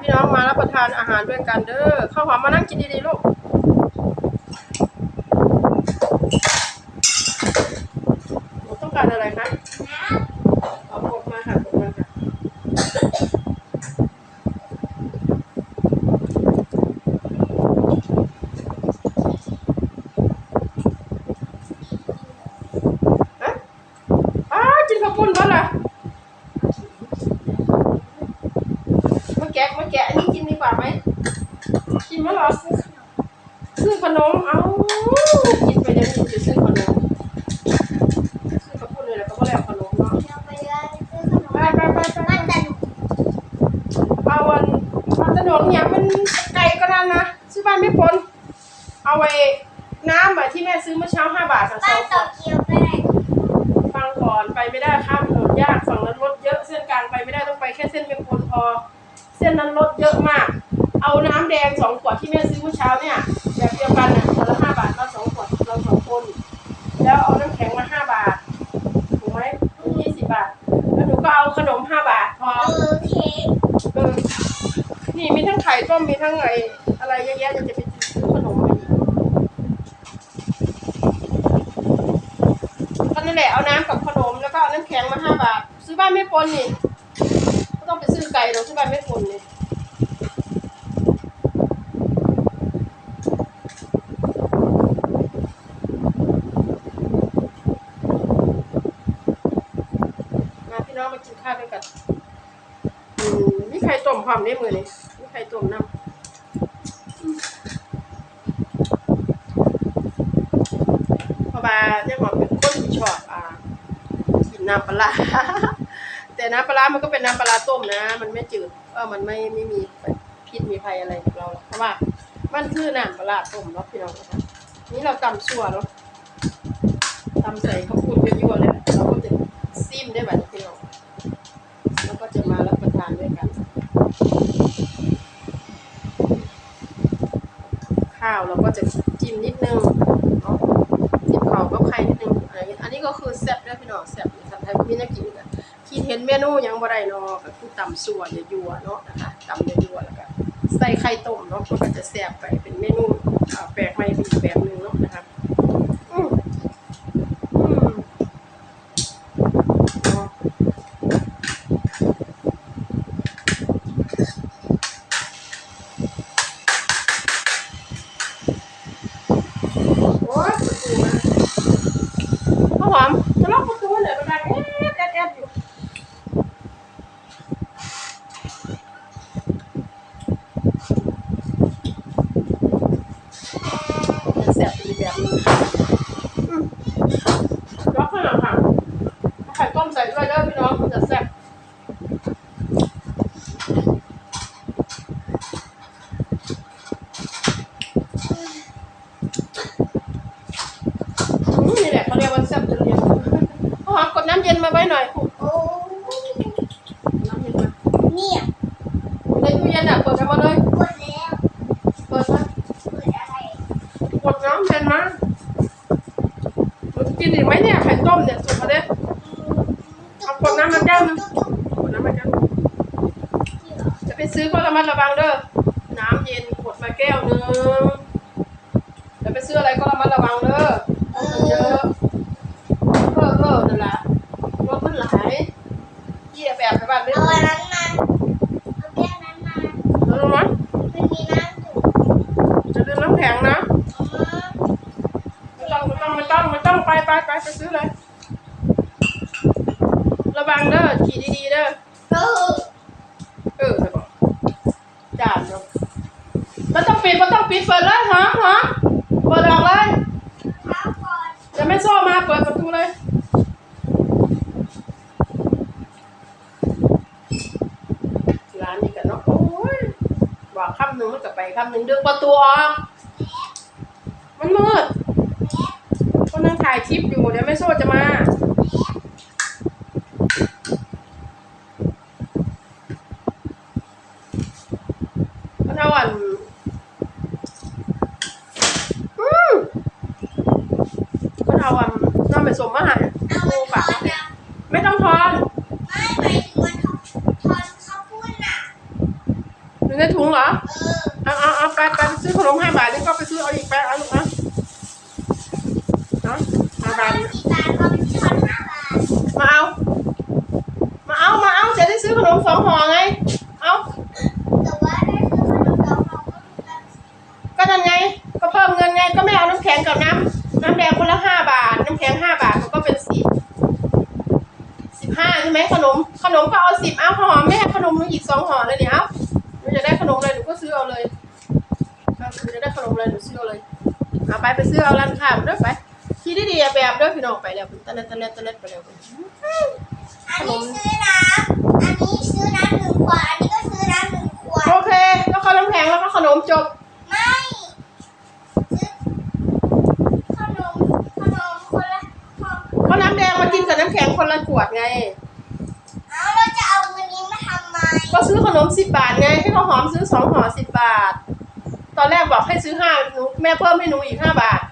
พี่น้องมารับประทานอาหารด้วยกันเด้อข้าวหอมมานั่งกินดีๆลูกต้องการอะไรคะเอากดมาค่ะกดมาค่ะฮะอ้ากินข้าวปุ้นบ้างล่ะมาแกะมาแกะอันนี้กินดีกว่าไหม กินมั้ยเหรอซื้อขนม เอ้ากินไปเดี๋ยวนี้จะซื้อขนมซื้อข้าวปุ้นเลยแล้วก็บ่แล้วขนมเนาะไปเลยซื้อขนมไปไปไปไปต่หนูเอาวันมาถนนเนี่ยมันไกลก็นั่นนะซื้อบ้านไม่พ้นเอาไว้น้ำอะที่แม่ซื้อเมื่อเช้าห้าบาทค่ะสองขต่อวดฟังก่อนไปไม่ได้ข้ามถนนยากฝั่งนั้นรถเยอะเส้นกลางไปไม่ได้ต้องไปแค่เส้นเป็นคนพอ เส้นนั้นรถเยอะมาก เอาน้ำแดงสองขวดที่แม่ซื้อเมื่อเช้าเนี่ยแบบเดียวกันน่ะขวดละห้าบาทเราสองขวดเราสองคน แล้วเอาน้ำแข็งมาห้าบาทถูกไหมยี่สิบบาทแล้วหนูก็เอาขนมห้าบาทพอเออเค้กเออนี่มีทั้งไข่ต้มมีทั้งไออะไรเยอะแยะจะไปซื้อขนมมาอีกก็นั่นแหละเอาน้ำกับขนมแล้วก็เอาน้ำแข็งมาห้าบาท ซื้อบ้านไม่ปนนี่ก็ต้องไปซื้อไก่เราซื้อบ้านไม่ปนนี่มาพี่น้อง มากินข้าวด้วยกันอืมมีไข่ต้มพร้อมได้มือนี่มีไข่ต้มน้ำพราะว่าเนี่ยหอมเป็นคนที่ชอบอ่ากินน้ำปลา แต่น้ำปลา มันก็เป็นน้ำปลาต้มนะ มันไม่จืดเออมันไม่ไม่มีพิษมีภัยอะไรกับเราหรอกเพราะว่า มันคือน้ำปลาต้มเนาะพี่น้องนี่เราตำชั่วเนาะตำใส่ข้าวปุ้นยั่วๆเลยเราก็จะซิมได้แบบพี่น้อง แล้วก็จะมารับประทานด้วยกัน ข้าวเราก็จะจิ้มนิดนึงเนาะจิ้มข้าวกับไข่นิดนึงอะไรอย่างเงี้ยอันนี้ก็คือแซ่บด้วยพี่น้องแซ่บในทางไทยมีนักกินกันคิดเห็นเมนูยังบ่ได้เนาะก็คือตำส่วนยั่วเนาะนะคะตำยั่วแล้วก็ใส่ไข่ต้มเนาะก็จะแซ่บไปเป็นเมนูแปลกใหม่อีกแบบหนึงเนาะนะคะอืมอืมเนาะ โอ๊ยประตูมาข้าวหอมจะล็อกประตูหน่อยมันดังแอดแอดแอดอยู่แสบอีกแบบหนึงอืมล็อกข้างหลังค่ะเอาไข่ต้มใส่ด้วยเด้อพี่น้องมันจะแซ่บอืมนี่แหละเขาเรียกว่าแซ่บจนเรียนข้าวหอมกด น้ำเย็นมาไว้หน่อยโอ้น้ำเย็นมาเนี่ยในตู้เย็นอะเปิดกันมาเลยกดแล้วเปิดมาเปิดอะไรกดน้ำเย็นมาหนูจะกินอีกไหมเนี่ยไข่ต้มเนี่ยสุกมาเด้เอากดน้ำมาแก้วนึงกดน้ำมาแก้วนึงจะไปซื้อก็ระมัดระวังเด้อน้ำเย็นกดมาแก้วนึงจะไปซื้ออะไรก็ระมัดระวังเด้อรถมันเยอะ เออเออนั่นแหละรถมันหลายเยี่ยแบบไปบ้านไม่ เอา รู้ อันนั้นมาเอาแก้วนั้นมา แล้วรู้ไหม มันมีน้ำอยู่ จะดื่มน้ำแข็งนะ อ๋อ ไม่ ต้องไม่ต้องไม่ต้องไม่ต้องไปไปไปไปซื้อเลย ระวังเด้อขี่ดีๆเด้อเออเออจะบอกจานเนาะไม่ต้องปิดไม่ต้องปิดเปิดเลยฮะฮะเปิดออกเลยจะไม่โซ่มาเปิดประตูเลยร้านนี้กันเนาะโอ้ยบอกคำหนึ่งมันก็ไปคำหนึ่งดึงประตูออกมันมืด นนั่งถ่ายคลิปอยู่เดี๋ยวไม่โซ่จะมามันเอาอันอืมมันเอาอันน้ำไปสมมาใหาเอามันทอนนะไม่ต้องทอนไม่หมายถึงมันทอนทอนข้าวปุ้นน่ะไหนอยู่ในถุงเหรอ เออ เอาเอาเอาไปไปซื้อขนมห้าบาทนี่ก็ไปซื้อเอาอีกไปเอาลูกเอาเนาะห้าบาท กี่บาทเขาเป็นพันมาเอา มาเอา มาเอาจะได้ซื้อขนมสองห่อไง เอาก็มีกันก็นั่นไง ก็เพิ่มเงินไง ก็ไม่เอาน้ำแข็งกับน้ำน้ำแดงคนละห้าบาท น้ำแข็งห้าบาทมันก็เป็นสิบสิบห้าใช่ไหมขนม ขนมก็เอาสิบเอาห่อแม่ขนมหนูอีกสองห่อเลยเดี๋ยวหนูจะได้ขนมอะไรหนูก็ซื้อเอาเลยหนูจะได้ขนมอะไรหนูซื้อเอาเลยเอาไปไปซื้อเอาร้านค้ามาด้วยไป คิดดีๆแบบด้วยพี่น้องไปแล้วตะเล็ดตะเล็ดตะเล็ดไปแล้วอันนี้ซื้อน้ำอันนี้ซื้อน้ำหนึ่งขวด อันนี้ก็ซื้อน้ำหนึ่งขวด โอเค แล้วก็น้ำแข็งแล้วก็ขนมจบ ไม่ ซื้อขนม ขนมคนละห่อก็น้ำแดงมากินกับน้ำแข็งคนละขวดไง เอาเราจะเอาเงินนี้มาทำไมก็ซื้อขนมสิบบาทไง ให้ข้าวหอมซื้อสองห่อสิบบาท ตอนแรกบอกให้ซื้อห้าหนูแม่เพิ่มให้หนูอีกห้าบาทงั้นหนู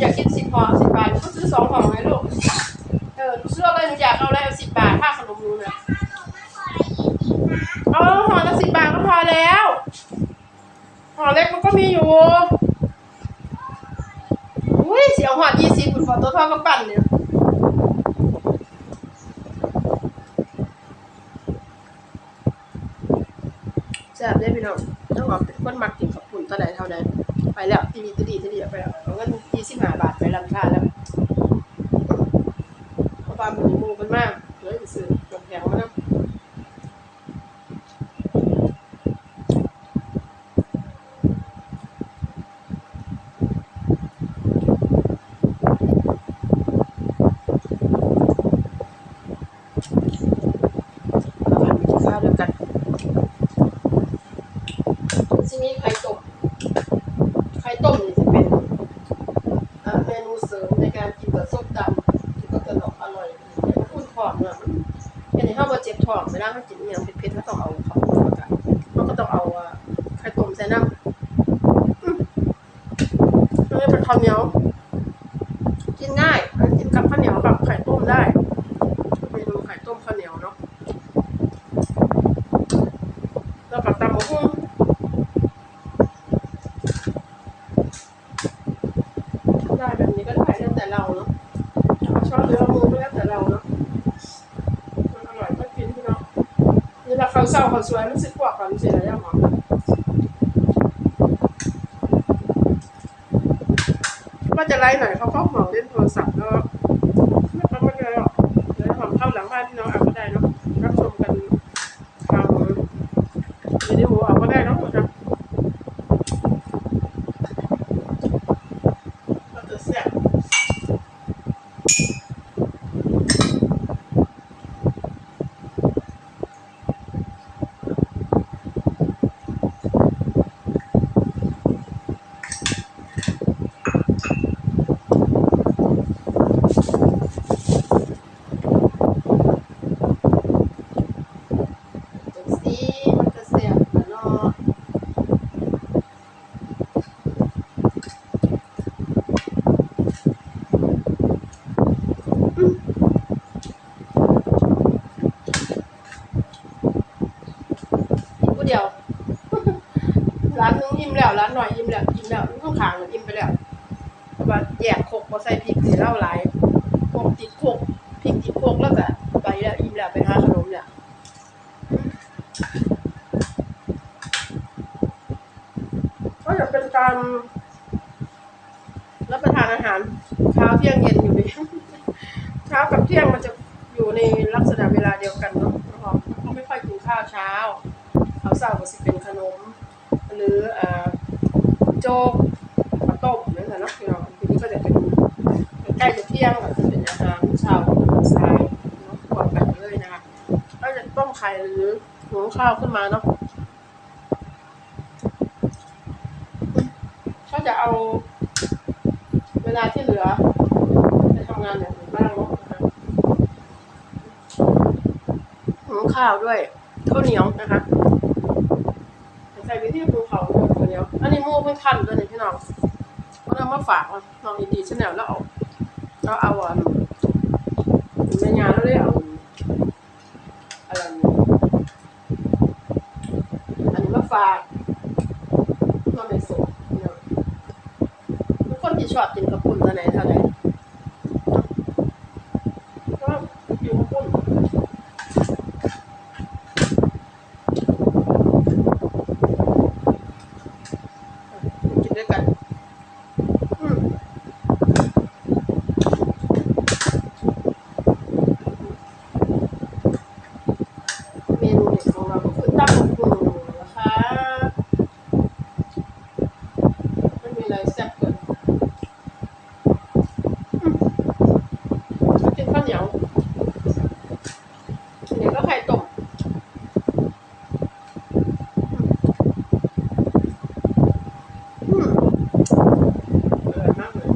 อยากกินสิบห่อสิบบาทหนูก็ซื้อสองห่อไงลูก เออหนูซื้ออะไรหนูอยากเอาอะไรเอาสิบบาทค่าขนมหนูเนี่ยขนมไม่พอละเอาห่อละสิบบาทก็พอแล้วห่อเล็กมันก็มีอยู่อุ้ยเสียวห่อยี่สิบคุณขอตัวทอดกระปั่นเนี่ยแซ่บได้พี่น้องต้องบอกเป็นคนมักกินขับปุ่นตอนไหนเท่านั้น ไปแล้วที่มีตดีตดีไปแล้วเอาเงินยี่สิบห้าบาทไปลำคาแล้วเพราะว่ามันมีหมูมันมากเลยไปซื้อน้ำแข็งมาแล้วแล้วกันไปกินข้าวด้วยกันที่นี่ไข่ต้มไข่ต้มนี่จะเป็นอ่าเมนูเสริมในการกินกับส้มตำที่ก็จะอร่อยอย่างคุณท้องเนี่ยมันอย่างนี้ถ้าว่าเจ็บท้องเวลาเขากินอหย่างเผ็ดๆก็ต้องเอาเขามากันเขาก็ต้องเอาอ่าไข่ต้มใส่น้ำอืมอันนี้เป็นข้าวเหนียว กินง่ายกินกับข้าวเหนียวกับไข่ต้มได้ เมนูไข่ต้มข้าวเหนียวเนาะแล้วกับตำหมูหุ้งได้แบบนี้ก็ได้แล้วแต่เราเนาะชอบหรือเอามือก็แล้วแต่เราเนาะมันอร่อยก็กินพี่เนาะนี่ เราเขาสวยมันสิกว่ากันสิอะไรอย่างเงี้ยว่าจะไล่หน่อยเขาก็เหมาเล่นโทรศัพท์แล้วไม่ต้องไม่เลยหรอกเดี๋ยวผมเข้าหลังบ้านพี่น้องเอาก็ได้เนาะรับชมกันทางวิดีโอเอาก็ได้เนาะครับเราจะแซ่บจังสีมันจะแซ่บอะเนาะอืมอีกผู้เดียว ร้านนึงอิ่มแล้วร้านหน่อยอิ่มแล้วอิ่มแล้วข้างขางๆอิ่มไปแล้วเพราะว่าแยกโคกพอ ใส่พริเล้าหลายโคกติดโคกพริกติดโคกแล้วก็ไปแล้วอิ่มแล้วไปหาขนมเนี่ยก็จะเป็นการรับประทานอาหารเช้าเที่ยงเย็นอยู่ดีเช้ากับเที่ยงมันจะอยู่ในลักษณะเวลาเดียวกันเนาะนะครับเขาไม่ค่อยกินข้าวเช้าเอาเช้าก็สิเป็นขนม หรืออ่อโจ๊กข้าวต้มนั่นแหละเนาะพี่น้องทีนี้ก็จะเป็น ใกล้จะเที่ยงก็จะเป็นอาหารเช้าสายเนาะก่อนกันเลยนะคะก็จะต้มไข่หรือหุงข้าวขึ้นมาเนาะก็จะเอาเวลาที่เหลือไปทำงานอย่างอื่นบ้างเนาะหุงข้าวด้วยข้าวเหนียวนะคะใส่ไปที่ภูเขาข้าวเหนียว อันนี้มูเพิ่งคั้นเลยนี่พี่น้องก็นำมาฝากน้องอีดีชแนลแล้วเอา ก็เอาอะแม่ยาแล้วเลยเอาอะไรนี่อันนี้มาฝากน้องในสุกเนาะทุกคนที่ชอบกินกระปุ่นตัวไหนเท่าไหร่ก็กินกระปุ่นกินด้วยกันอืม เมนูเด็ดของเราก็คือตั้งปูนะคะไม่มีอะไรแซ่บเกินอืมมากินข้าวเหนียวเดี๋ยวก็ไข่ต้มอืมอร่อยมากเลย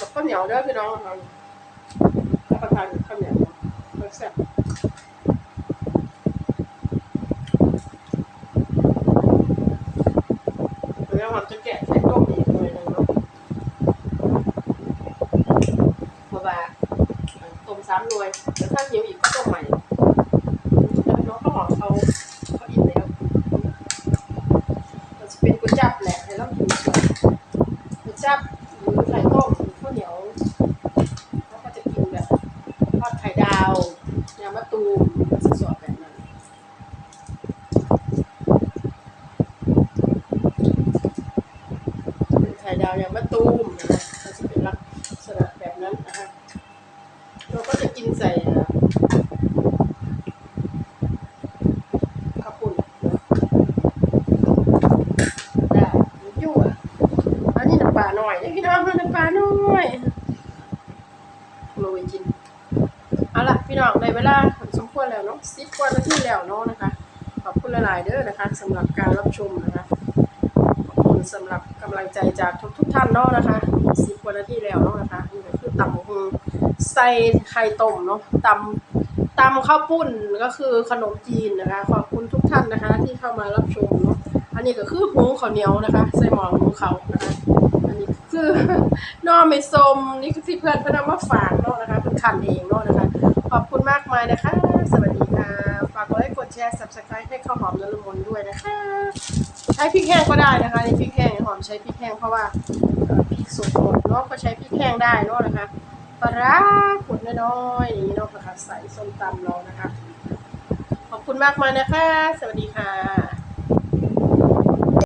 กับข้าวเหนี ยวเด้อพี่น้องเรารับประทานข้าวเหนียวรสแซ่บแล้วเราจะแกะใส่ต้มอีกหน่อยหนึงเนาะเพราะว่าต้มซ้ำหน่วยเดี๋ยวถ้าหิวอีกก็ต้มใหม่แล้วน้องข้าวหอมเขาเขาอิ่มแล้วมันจะเป็นก๋วยจั๊บแหละให้เรากินสวยก๋วยจั๊บหรือไข่ต้มหรือข้าวเหนียว แล้วก็จะกินแบบทอดไข่ดาวยำมะตูมมันจะสดแบบนั้นเป็นไข่ดาวอยำมะตูมนะก็จะเป็นลักษณะแบบนั้นนะคะเราก็จะกินใส่ข้าวปุ้นได้ยั่วอันนี้น้ำปลาหน่อยนี่พี่น้องน้ำปลาหน่อยโรยกินเอาล่ะพี่น้องในเวลาสมควรแล้วเนาะสิบกว่านาทีแล้วเนาะนะคะขอบคุณหลายๆเด้อนะคะสำหรับการรับชมนะคะ สำหรับกำลังใจจากทุกทุกท่านเนาะนะคะสิบกว่านาทีแล้วเนาะนะคะนี่ก็คือตำหุงใส่ไข่ต้มเนาะตำตำข้าวปุ้นก็คือขนมจีนนะคะ ขอบคุณทุกท่านนะคะที่เข้ามารับชมเนาะอันนี้ก็คือหุงข้าวเหนียวนะคะ ใส่หม้อหุงเขานะคะอันนี้คือนอไม่สมนี่คือที่เพื่อนพนเอามาฝากเนาะนะคะเพื่อนคันเองเนาะนะคะ ขอบคุณมากมายนะคะ สวัสดีค่ะฝากกดไลค์กดแชร์ subscribe ให้ข้าวหอมนรมนด้วยนะคะ ใช้พริกแห้งก็ได้นะคะในพริก ใช้พริกแห้งเพราะว่าพริกสดหมดเนาะก็ใช้พริกแห้งได้เนาะนะคะปลาร้าขวดน้อยๆอย่างนี้เนาะค่ะใส่ส้มตำเรานะคะ ขอบคุณมากมายนะคะ สวัสดีค่ะ